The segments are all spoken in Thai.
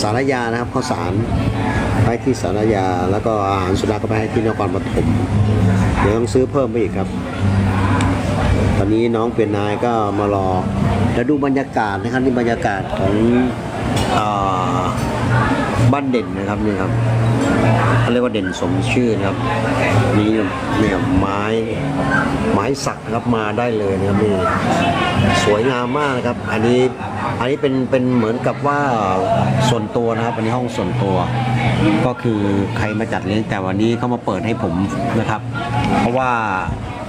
สารยานะครับข้าวสารไปที่สารยา แล้วก็อาหารสุนัขก็ไปให้ที่นครปฐมเดี๋ยวต้องซื้อเพิ่มไปอีกครับ ตอนนี้น้องเปียนนายก็มารอแล้วดูบรรยากาศนะครับนี่บรรยากาศของอบ้านเด่นนะครับนี่ครับเขาเรียกว่าเด่นสมชื่อนะครับนี่เนี่ยไม้ไม้สักครับมาได้เลยนะครับนี่สวยงามมากนะครับ อันนี้ อันนี้เป็นเป็นเหมือนกับว่าส่วนตัวนะครับอันนี้ห้องส่วนตัว ก็คือใครมาจัดเลี้ยงแต่วันนี้เขามาเปิดให้ผมนะครับ เพราะว่า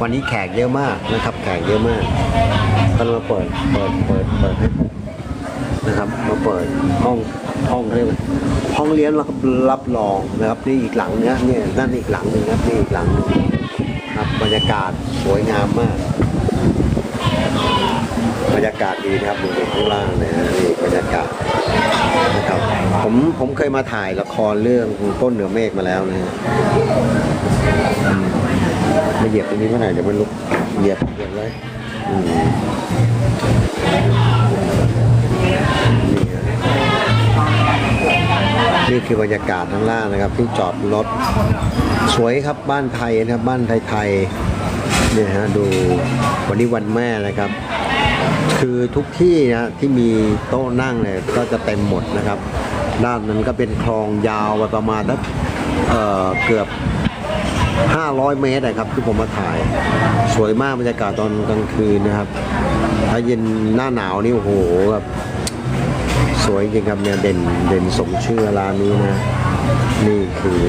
วันนี้แขกเยอะมากนะครับ แขกเยอะมากก็เลยมาเปิดเปิดเปิดเปิดให้ผมนะครับมาเปิดห้องห้องเรียกว่าห้องเลี้ยงรับรับรองนะครับนี่อีกหลังนะเนี่ยนั่นอีกหลังหนึ่งนะครับนี่อีกหลังหนึ่งครับบรรยากาศสวยงามมาก บรรยากาศดีนะครับดูข้างล่างนะฮะนี่บรรยากาศนะครับผมผมเคยมาถ่ายละครเรื่องต้นเหนือเมฆมาแล้วนะฮะมาเหยียบตรงนี้เมื่อไหร่เดี๋ยวมันลุกเหยียบเหยียบเลยนี่ฮะนี่คือบรรยากาศข้างล่างนะครับ ที่จอดรถ สวยครับบ้านไทยนะครับ บ้านไทยๆเนี่ยฮะดูวันนี้วันแม่นะครับ คือทุกที่นะที่มีโต๊ะนั่งเนี่ยก็จะเต็มหมดนะครับ ด้านนั้นก็เป็นคลองยาวไปประมาณสักเเกือบ 500 เมตรนะครับที่ผมมาถ่าย สวยมากบรรยากาศตอนกลางคืนนะครับ ถ้าเย็นหน้าหนาวนี่โอ้โหแบบสวยจริงครับเนี่ยเด่นเด่นสมชื่อร้านนี้นะ นี่คือ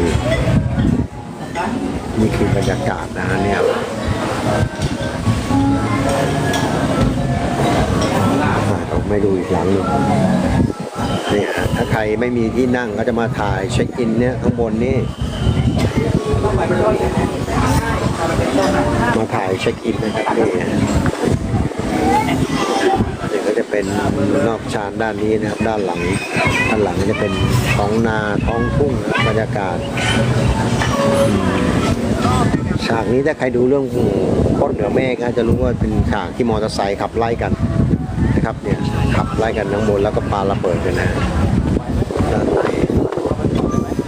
นี่คือบรรยากาศนะเนี่ย ไม่ดูอีกหลังหนึ่งนี่ยถ้าใครไม่มีที่นั่งก็จะมาถ่ายเช็คอินเนี่ยข้างบนนี่มาถ่ายเช็คอินนะครับนี่นี่ก็จะเป็นนอกชานด้านนี้นะครับ ด้านหลัง ด้านหลังก็จะเป็นท้องนาท้องทุ่งบรรยากาศฉากนี้ถ้าใครดูเรื่องก้นเหนือเมฆนะจะรู้ว่าเป็นฉากที่มอเตอร์ไซค์ขับไล่กันนะครับเนี่ย ขับไล่กันข้างบนแล้วก็ปาระเบิดกันนะด้านใน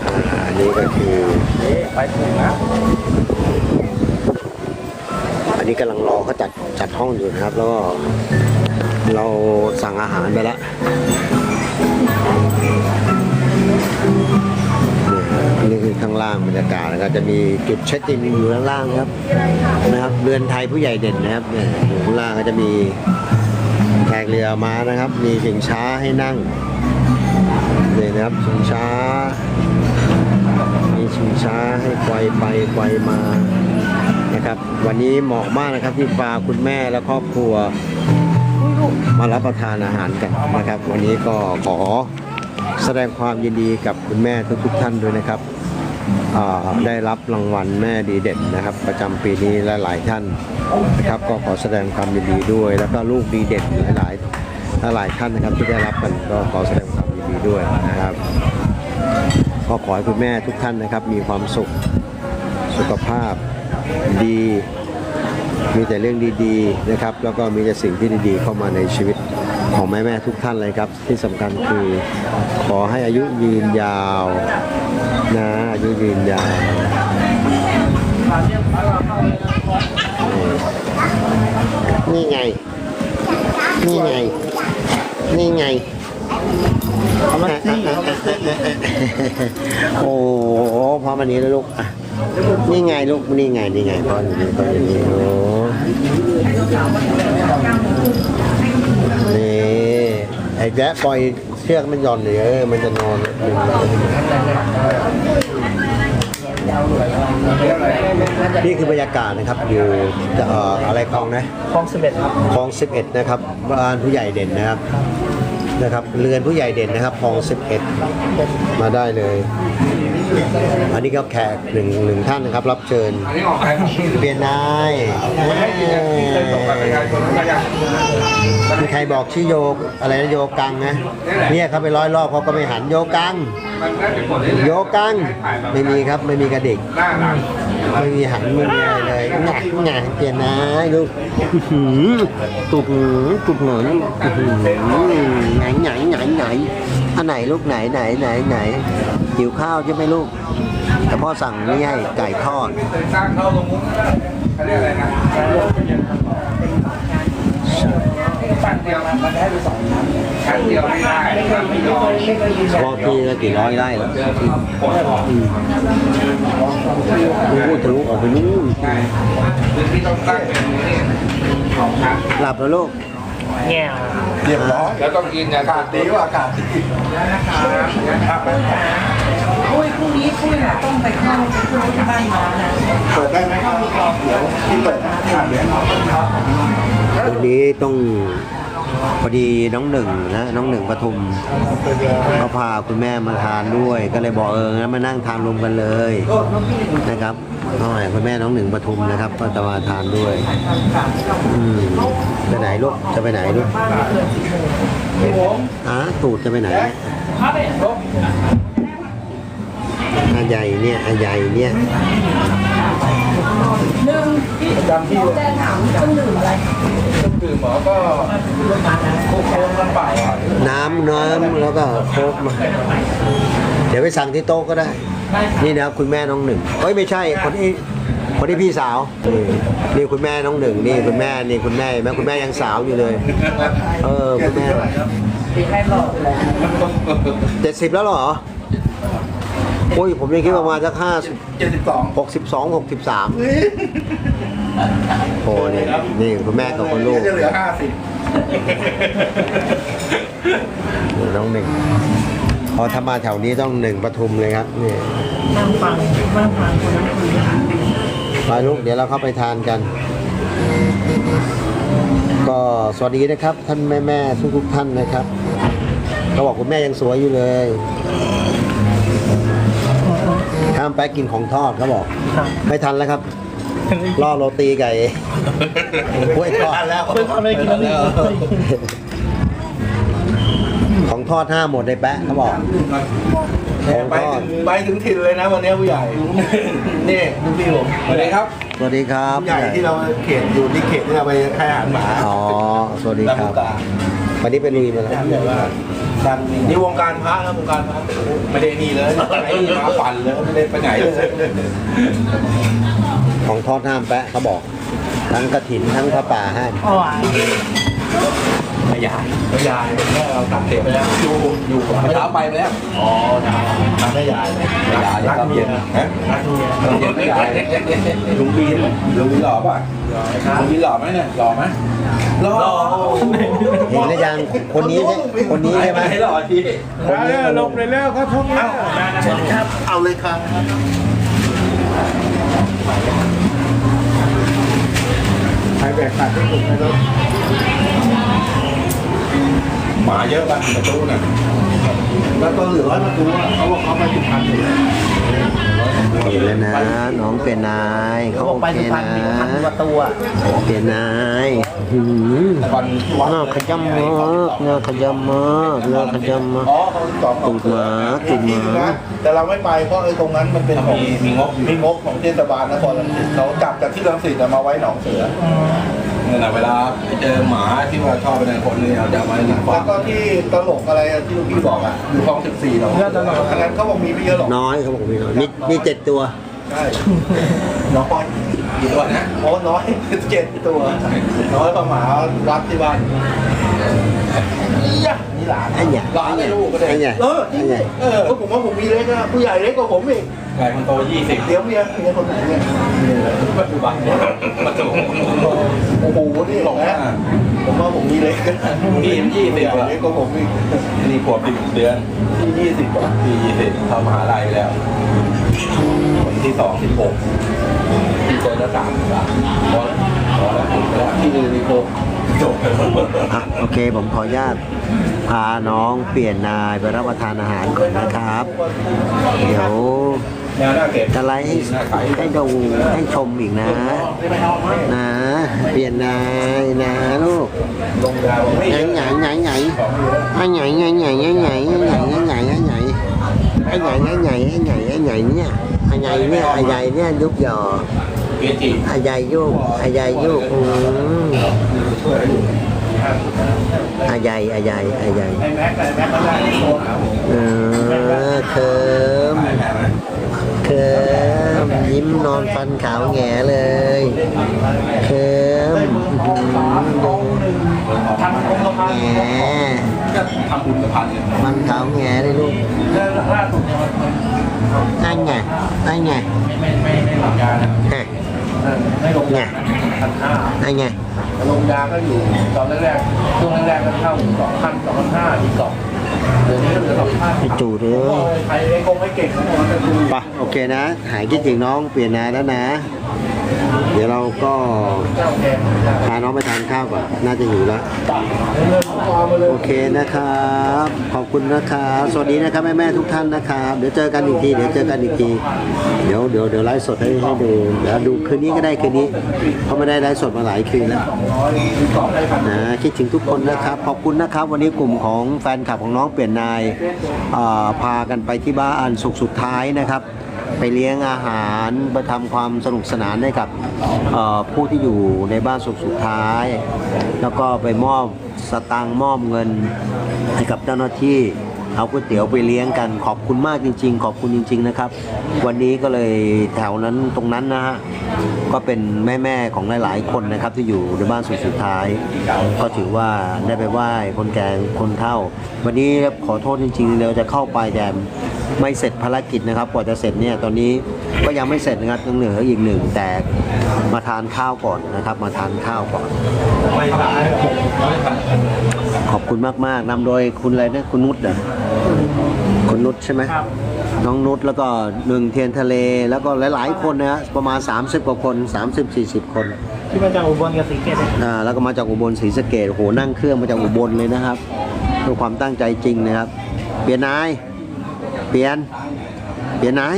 อ่าอันนี้ก็คือไปถึงนะอันนี้กำลังรอเขาจัดจัดห้องอยู่นะครับ แล้วก็เราสั่งอาหารไปแล้วเนี่ยนี่คือข้างล่างบรรยากาศนะครับจะมีจุดเช็คอินอยู่ข้างล่างนะครับนะครับเรือนไทยผู้ใหญ่เด่นนะครับเนี่ยอยู่ข้างล่างก็จะมีแข กเรือมานะครับ มีชิงช้าให้นั่งนี่นะครับชิงช้า มีชิงช้าให้ไกวไปไกวมานะครับ วันนี้เหมาะมากนะครับที่พาคุณแม่และครอบครัว มารับประทานอาหารกันนะครับ วันนี้ก็ขอแสดงความยินดีกับคุณแม่ทุกๆท่านด้วยนะครับได้รับรางวัลแม่ดีเด่นนะครับ ประจำปีนี้และหลายท่าน นะครับก็ขอแสดงความยินดีด้วย แล้วก็ลูกดีเด่นหลายๆหลายท่านนะครับที่ได้รับกันก็ขอแสดงความยินดีด้วยนะครับก็ขอให้คุณแม่ทุกท่านนะครับ มีความสุขสุขภาพดี มีแต่เรื่องดีๆนะครับ แล้วก็มีแต่สิ่งที่ดีๆ เข้ามาในชีวิตของแม่ๆทุกท่านเลยครับ ที่สำคัญคือขอให้อายุยืนยาวนะอายุยืนยาว นี่นี่ไง นี่ไง นี่ไง เอามาซี่โอ้โหพอมันนี้แล้วลูกอะนี่ไงลูกนี่ไง นี่ไงพออย่างนี้พออย่างนี้โอ้นี่ไอ้แจ๊ะปล่อยเชือกมันหย่อนเลยเออมันจะนอน นี่คือบรรยากาศนะครับอยู่เอ่ออะไรคลองนะคลองสิบเอ็ดครับคลอง11นะครับบ้านผู้ใหญ่เด่นนะครับนะครับเรือนผู้ใหญ่เด่นนะครับคลอง11มาได้เลย อันนี้ก็แขกหนึ่งหนึ่งท่านนะครับ รับเชิญเปลี่ยนนายมีใครบอกชื่อโยกอะไรนะโยกังนะเนี่ยเขาไปร้อยรอบเขาก็ไม่หันโยกัง โยกังไม่มีครับไม่มีกระดิกไม่มีหันไม่มีอะไรเลยหงักหงักเปลี่ยนนะลูกตุบตุบหนอนอื้อหือไหนไหนไหนไหนอันไหนลูกไหนไหนไหนไหนหิวข้าวใช่ไหมลูกแต่พ่อสั่งนี่ให้ไก่ทอดสร้างเข้าตรงนู้นเขาเรียกอะไรนะ ชั้นเดียวมันได้ไปสองชั้นชั้นเดียวไม่ได้ชั้นไม่ยอมรอบที่ละกี่ร้อยไร่แล้วอืมพูดทะลุออกไปนู่นใช่คือที่ต้องตั้งเป็นนี่สองชั้นหลับแล้วลูกแง่เรียบร้อยแล้วต้องกินยาอากาศดีกว่าอากาศดีปุ้ยพรุ่งนี้ปุ้ยน่ะต้องไปเข้าไปเข้าที่บ้านมานะเปิดได้ไหมครับเดี๋ยวที่เปิดนะเดี๋ยวครับวันนี้ต้อง พอดีน้องหนึ่งนะน้องหนึ่งปทุมเขาพาคุณแม่มาทานด้วย ก็เลยบอกเอองั้นมานั่งทานรวมกันเลยนะครับก็ให้คุณแม่น้องหนึ่งปทุมนะครับ ก็จะมาทานด้วยอืมไปไหนลูกจะไปไหนลูกอะตูดจะไปไหนอาใหญ่เนี่ยอาใหญ่เนี่ย นึ่งพี่จำที่แจ้ถามต้องดื่มอะไรดื่มหมอก็โค้งลำบากอะน้ำน้ำแล้วก็โค้กมา เดี๋ยวไปสั่งที่โต๊ะก็ได้ นี่นะคุณแม่น้องหนึ่งเอ้ยไม่ใช่คนที่คนที่พี่สาวนี่นี่คุณแม่น้องหนึ่งนี่คุณแม่นี่คุณแม่เห็นไหมคุณแม่ยังสาวอยู่เลย เออคุณแม่ตีใครบอกเลยเจ็ดสิบแล้วเหรอ โอ้ย ผมยังคิดประมาณสักห้าสิบเจ็ดสิบสองหกสิบสองหกสิบสามโอ้นี่นี่คุณแม่กับคุณลูกจะเหลือห้าสิบนี่น้องหนึ่งพอถ้ามาแถวนี้ต้องหนึ่งปทุมเลยครับนี่นั่งฟังนั่งฟังคนนั้นคุยกันไปลูกเดี๋ยวเราเข้าไปทานกัน ก็สวัสดีนะครับ ท่านแม่แม่ทุกทุกๆท่านนะครับเขาบอกคุณแม่ยังสวยอยู่เลย ห้ามไปกินของทอดเขาบอกไม่ทันแล้วครับล่อโรตีไก่กล้วยทอดแล้วเพื่อนทำอะไรกินแล้วของทอดห้ามหมดเลยแปะเขาบอกของไปทอดถึงไปถึงถิ่นเลยนะวันนี้ผู้ใหญ่ นี่ลูกพี่ผมสวัสดีครับสวัสดีครับผู้ใหญ่ที่เราเขตอยู่ที่เขตที่เราไปให้อาหารหมาอ๋อสวัสดีครับลำพูกาวันนี้เป็นลุยมาแล้ว จำได้ว่า ดังนี่วงการพระนะวงการพระไม่ได้นี่เลยไอ้นี่มาปั่นเลยไม่ได้ไปไหนเลยของทอดห้ามแปะเขาบอก ทั้งกระถินทั้งพระป่าห้าม อ๋อ ไม่ยายไม่ยายแม่เราตัดเสร็จไปแล้วอยู่อยู่ก่อนเช้าไปแล้วอ๋อทำไม่ยายไม่ยายรักเย็นฮะรักเย็นไม่ยายลุงบีนลุงบีนหล่อป่ะลุงบีนหล่อไหมเนี่ยหล่อไหมหล่อเห็นหรือยังคนนี้ใช่คนนี้ใช่ไหมหล่อทีคนนี้ลงเลยแล้วเขาทุ่งแล้วครับเอาเลยครับใครแบกตัดที่สุดในรถ หมาเยอะป่ะประตูน่ะแล้วก็เหลือร้อยประตูอะเขาบอกเขาไปสุพรรณอยู่เห็นแล้วนะน้องเป็นนายเขาบอกโอไปเคสุพรรณนะมีพันประตูอะเป็นนายหืมแต่ก่อนวัดน่าขยำมากน่าขยำมากน่าขยำมากอ๋อเขาสองตุ่มหมาตุ่มหมาแต่เราไม่ไปเพราะไอ้ตรงนั้นมันเป็นของมีงบมีงบของเทศบาลนครรังสิตเขาจับจากที่รังสิตมาไว้หนองเสือ เนี่ยนะเวลาไปเจอหมาที่ว่าชอบไปในคนเนี่ยเอาจะเอามาหนังแล้วฟาก็ที่ตลกอะไรที่ลูกพี่บอกอะอยู่คลองสิบสี่หนองเสืออันนั้นเขาบอกมีไม่เยอะหรอกน้อยเขาบอกมีน้อยมีมีเจ็ดตัว ใช่น้อย กี่ตัวนะโอ้น้อยเจ็ดตัว น้อยกว่าหมาวัดที่บ้านนี่หลานไอ้เนี่ยหลานไอ้ลูกก็ได้ไอ้เนี่ยเออจริงดิเออเพราะผมว่าผมมีเล็กนะผู้ใหญ่เล็กกว่าผมอีกใครคนโตยี่สิบเดี๋ยวเมียเมียคนไหนเนี่ยปัจจุบันเนี่ยปัจจุบันโอ้โหนี่หลงนะผมว่าผมมีเล็กนะพี่ยี่สิบเล็กกว่าผมอีกนี่ขวบสิบเดือนที่ยี่สิบกว่าพี่ยี่สิบเข้ามหาลัยแล้วคนที่สองสิบหก จอแล้วสามสามพอแล้วพอแล้วถึงแล้วที่นี่หกจบอะโอเคผมขออนุญาตพาน้องเปลี่ยนนายไปรับประทานอาหารก่อนนะครับ เดี๋ยวแนวหน้าเก็บจะไลฟ์ให้ให้ดูให้ชมอีกนะ นะ เปลี่ยนนายนะลูกลงดาวไม่ใหญ่เยอะใหญ่ใหญ่ใหญ่ไอ้ใหญ่ใหญ่ใหญ่ใหญ่ใหญ่ใหญ่ใหญ่ใหญ่ใหญ่ใหญ่ไอ้ใหญ่ใหญ่ใหญ่ใหญ่ใหญ่ใหญ่เนี่ยไอ้ใหญ่เนี่ยไอ้ใหญ่เนี่ยยุบหยอเกจิไอ้ใหญ่ยุบไอ้ใหญ่ยุบอืมช่วยให้ดูอาใหญ่อาใหญ่อาใหญ่ไอ้แม็กไอ้แม็กก็ได้โทรหาผมเออเคิมเคิมยิ้มนอนฟันขาวแงเลยเคิมอื้อหือดูพันคงกระพันแหมก็ทำบุญกระพันเนี่ยฟันขาวแงเลยลูกแล้วล่าสุดเนี่ยมันมันนั่นไงนั่นไงไม่ไม่ไอายายโยกอายายโยกอืมอายายอายายอายายเออเคิมเคิมยิ้มนอนฟันขาวแง่เลยเคิมดูแง่ฟันขาวแง่เลยลูกนั่นไงนั่นไงฮะ พันห้านั่นไงลงยาก็อยู่ตอนแรกๆช่วงแรกๆก็เข้าสองพันสองพันห้าที่สองเดี๋ยวนี้ก็เหลือสองพันไปจูดเลยใครไอ้คงไม่เก่งเขาบอกว่าจะดูปะโอเคนะ หายคิดถึงน้องเปลี่ยนนาแล้วนะ เดี๋ยวเราก็เจ้าแกงพาน้องไปทานข้าวก่อนน่าจะหิวแล้ว โอเคนะครับ ขอบคุณนะครับ สวัสดีนะครับแม่แม่ทุกท่านนะครับ เดี๋ยวเจอกันอีกที เดี๋ยวเจอกันอีกที เดี๋ยวเดี๋ยวเดี๋ยวไลฟ์สดให้ให้ดูเดี๋ยวดูคืนนี้ก็ได้คืนนี้ เพราะไม่ได้ไลฟ์สดมาหลายคืนแล้วนะคิดถึงทุกคนนะครับ ขอบคุณนะครับ วันนี้กลุ่มของแฟนคลับของน้องเปลี่ยนนายพากันไปที่บ้านสุขสุดท้ายนะครับไปเลี้ยงอาหารไปทำความสนุกสนานให้กับผู้ที่อยู่ในบ้านสุขสุดท้าย แล้วก็ไปมอบสตังค์มอบเงินให้กับเจ้าหน้าที่ เอาก๋วยเตี๋ยวไปเลี้ยงกันขอบคุณมากจริง ๆ ขอบคุณจริง ๆนะครับ วันนี้ก็เลยแถวนั้นตรงนั้นนะฮะก็เป็นแม่ๆของหลายๆคนนะครับที่อยู่ในบ้านสุดสุดท้าย ก็ถือว่าได้ไปไหว้คนแก่คนเฒ่า วันนี้ขอโทษจริงๆเราจะเข้าไปแต่ไม่เสร็จภารกิจนะครับกว่าจะเสร็จเนี่ยตอนนี้ก็ยังไม่เสร็จนะครับยังเหลืออีกหนึ่งแต่มาทานข้าวก่อนนะครับ มาทานข้าวก่อนไม่ทันไม่ทัน ขอบคุณมาก ๆนำโดยคุณอะไรนะคุณนุชเหรอคุณนุชใช่ไหมครับน้องนุชแล้วก็หนึ่งเทียนทะเล แล้วก็หลาย ๆ คนนะฮะประมาณ 30 กว่าคน 30-40 คน ที่มาจากอุบลกับศรีเกษอ่าแล้วก็มาจากอุบลศรีสะเกดโอ้โหนั่งเครื่องมาจากอุบลเลยนะครับด้วยความตั้งใจจริงนะครับ เปลี่ยนนาย เปลี่ยน เปลี่ยนนาย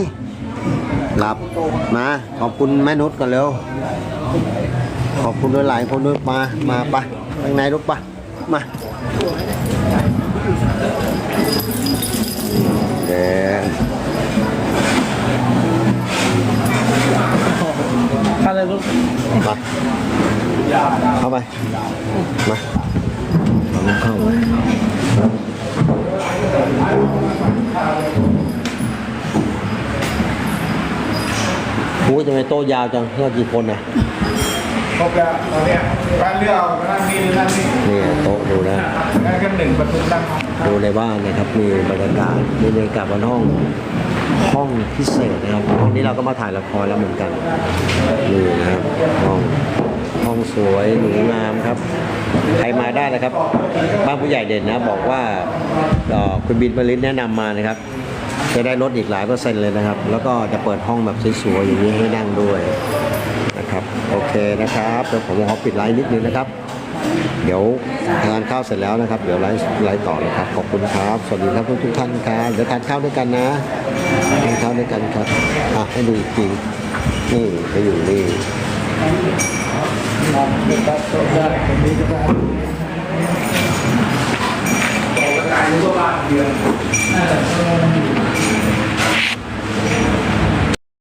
หลับมาขอบคุณแม่นุชกันเร็ว ขอบคุณด้วยหลายคนด้วยมา มาปะข้างในลูกปะมา เดี๋ยวท่าเลยลูกมาเข้าไป มาเข้าไปโอ้ยทำไมโต๊ะยาวจังเรากี่คนอะ ครบแล้วตอนเนี้ยบ้านเลือกมานั่งนี่นั่งนี่นี่โต๊ะดูนะนั่งกันหนึ่งประตูนั่งดูในบ้านนะครับ มีบรรยากาศมีบรรยากาศบนห้อง ห้องพิเศษนะครับห้องนี้เราก็มาถ่ายละครแล้วเหมือนกันนี่นะครับห้องห้องสวยหรูงามครับใครมาได้นะครับ บ้านผู้ใหญ่เด่นนะบอกว่าเอ่อคุณบินบริษแนะนำมานะครับ จะได้ลดอีกหลายเปอร์เซ็นต์เลยนะครับ แล้วก็จะเปิดห้องแบบสวยๆอย่างนี้ให้นั่งด้วยนะครับ โอเคนะครับเดี๋ยวผมขอปิดไลน์นิดนึงนะครับ เดี๋ยวทานข้าวเสร็จแล้วนะครับ เดี๋ยวไลฟ์ไลฟ์ต่อนะครับ ขอบคุณครับ สวัสดีครับทุกทุกท่านครับเดี๋ยวทานข้าวด้วยกันนะทานข้าวด้วยกันครับอะให้ดูอีกทีนี่ไปอยู่นี่กายรู้ว่าบ้านเดือน